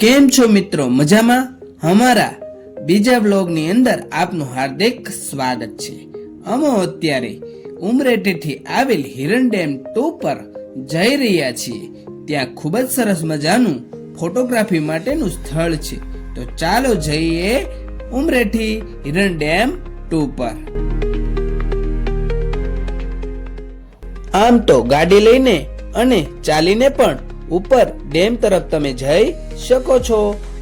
કેમ છો મિત્રો? મજામાં? અમારા બીજા બ્લોગની અંદર આપનું હાર્દિક સ્વાગત છે. અમે અત્યારે ઉમરેઠીથી આવેલ હિરણ ડેમ ટુ પર જઈ રહ્યા છીએ. ત્યાં ખૂબ જ સરસ મજાનું ફોટોગ્રાફી માટેનું સ્થળ છે. તો ચાલો જઈએ ઉમરેઠી હિરણ ડેમ ટુ પર. આમ તો ગાડી લઈને અને ચાલીને પણ ઉપર ડેમ તરફ તમે જઈ શકો છો.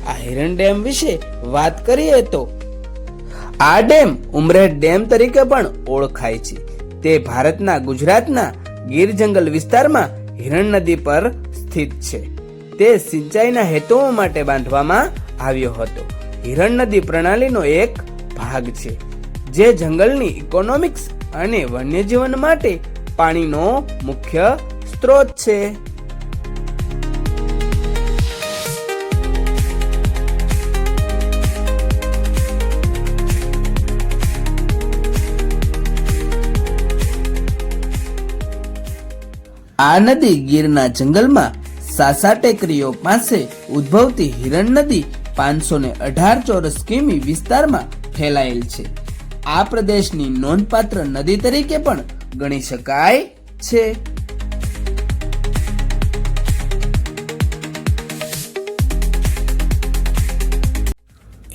આ હિરણ ડેમ વિશે વાત કરીએ તો આ ડેમ ઉમરેઠ ડેમ તરીકે પણ ઓળખાય છે. તે ભારતના ગુજરાતના ગીર જંગલ વિસ્તારમાં હિરણ નદી પર સ્થિત છે. તે સિંચાઈના હેતુઓ માટે બાંધવામાં આવ્યો હતો. હિરણ નદી પ્રણાલીનો એક ભાગ છે, જે જંગલની ઇકોનોમિક્સ અને વન્યજીવન માટે પાણીનો મુખ્ય સ્ત્રોત છે. આ નદી ગીરના જંગલમાં સાસા ટેકરીઓ પાસે ઉદ્ભવતી હિરણ નદી પાંચસો ને અઢાર ચોરસ કિમી વિસ્તારમાં ફેલાયેલ છે. આ પ્રદેશની નોંધપાત્ર નદી તરીકે પણ ગણી શકાય છે.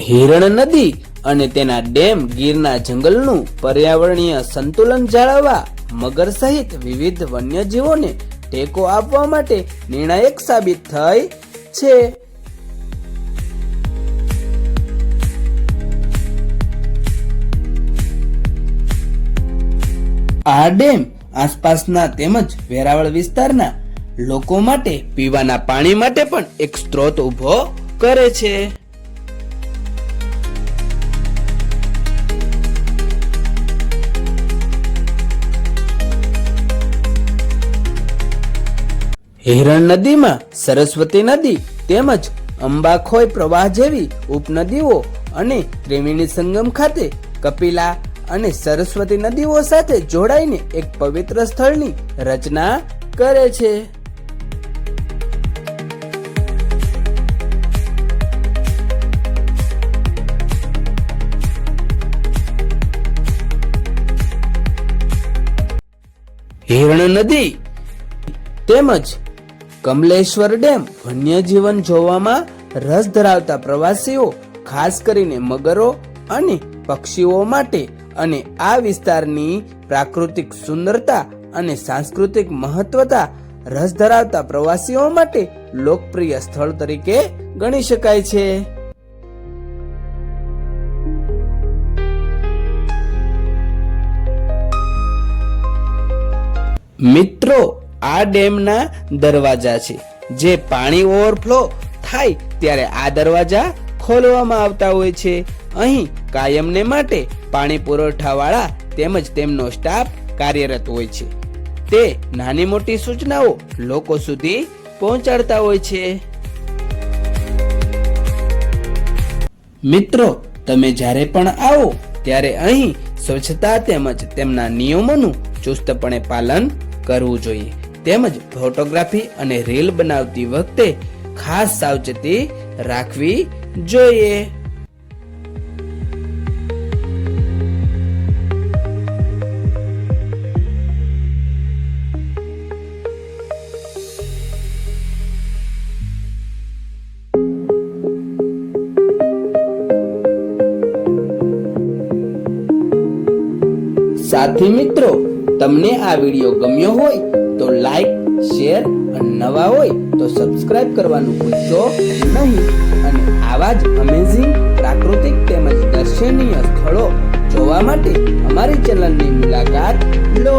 હિરણ નદી અને તેના ડેમ ગીરના જંગલનું પર્યાવરણીય સંતુલન જાળવવા મગર સહિત વિવિધ વન્યજીવોને ટેકો આપવા માટે નિર્ણાયક સાબિત થઈ છે. આ ડેમ આસપાસના તેમજ વેરાવળ વિસ્તારના લોકો માટે પીવાના પાણી માટે પણ એક સ્ત્રોત ઊભો કરે છે. હિરણ નદીમાં સરસ્વતી નદી તેમજ અંબાખોય પ્રવાહ જેવી ઉપનદીઓ અને ત્રિવેણી સંગમ ખાતે કપિલા અને સરસ્વતી નદીઓ સાથે જોડાઈને એક પવિત્ર સ્થળની રચના કરે છે. હિરણ નદી તેમજ કમલેશ્વર ડેમ વન્યજીવન જોવામાં રસ ધરાવતા પ્રવાસીઓ, ખાસ કરીને મગરો અને પક્ષીઓ માટે અને આ વિસ્તારની પ્રાકૃતિક સુંદરતા અને સાંસ્કૃતિક મહત્વતા રસ ધરાવતા પ્રવાસીઓ માટે લોકપ્રિય સ્થળ તરીકે ગણી શકાય છે. મિત્રો આ ડેમના દરવાજા છે. જે પાણી ઓવરફ્લો થાય ત્યારે આ દરવાજા ખોલવામાં આવતા હોય છે. અહીં કાયમને માટે પાણી પુરવઠાવાળા તેમજ તેમનો સ્ટાફ કાર્યરત હોય છે. તે નાની મોટી સૂચનાઓ લોકો સુધી પહોંચાડતા હોય છે. મિત્રો, તમે જ્યારે પણ આવો, ત્યારે અહીં સ્વચ્છતા તેમજ તેમના નિયમોનું ચુસ્તપણે પાલન કરવું જોઈએ. તેમજ ફોટોગ્રાફી અને રીલ બનાવતી વખતે ખાસ સાવચેતી રાખવી જોઈએ. સાથી મિત્રો, તમને આ વીડિયો ગમ્યો હોય શેર અને નવા હોય તો સબસ્ક્રાઇબ કરવાનું ભૂલશો નહીં. અને આવા જ અમેઝિંગ પ્રાકૃતિક તેમજ દર્શનીય સ્થળો જોવા માટે અમારી ચેનલની મુલાકાત લો.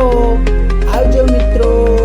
આવજો મિત્રો.